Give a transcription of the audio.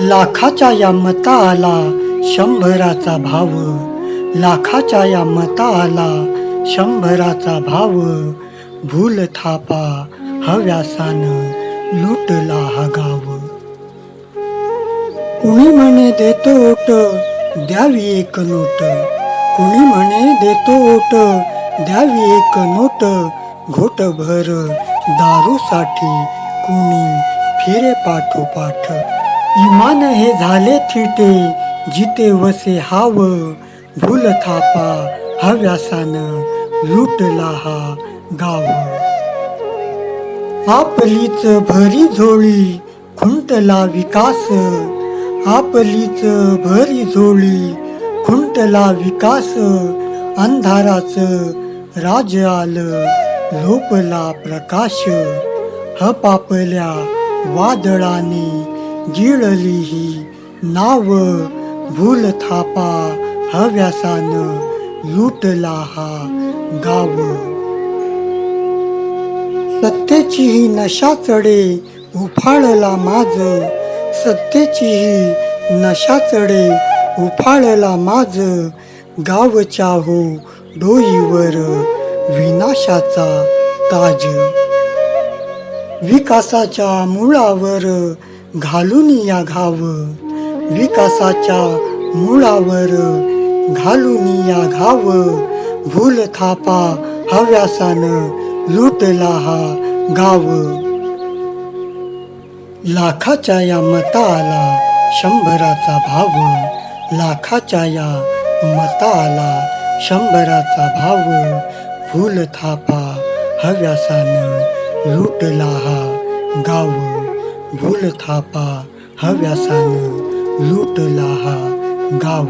लाखाच्या या मता आला शंभराचा भाव. लाखाच्या या मता आला शंभराचा भाव. भूल थापा हव्यासान लुटला हा गाव. कुणी म्हणे देतो ओट द्यावी एक नोट. कुणी म्हणे देतो ओट द्यावी एक नोट. घोटभर दारूसाठी कुणी फिरे पाठोपाठ इमान हे झाले थिटे जिते वसे हाव भूल थापा हव्यासान लुटला हा गाव. आपलीच भरी झोळी खुंटला विकास आपलीच भरी झोळी खुंटला विकास अंधाराच राज आलं लोपला प्रकाश हपापल्या वादळाने गिळली ही नाव भूल थापा हव्यासान लुटला हा गाव. सत्तेची ही नशा चढे उफाळला माझ सत्तेची ही नशा चढे उफाळला माझ गावच्या हो डोईवर विनाशाचा ताज. विकासाच्या मुळावर घालून या घाव. विकासाच्या मुळावर घालून या घाव. भूल थापा हव्यासान लुटला हा गाव. लाखाच्या या मताला शंभराचा भाव. लाखाच्या या मताला शंभराचा भाव. भूल थापा हव्यासान लुटला हा गाव. भूल थापा हव्यासानं लुटला हा गाव.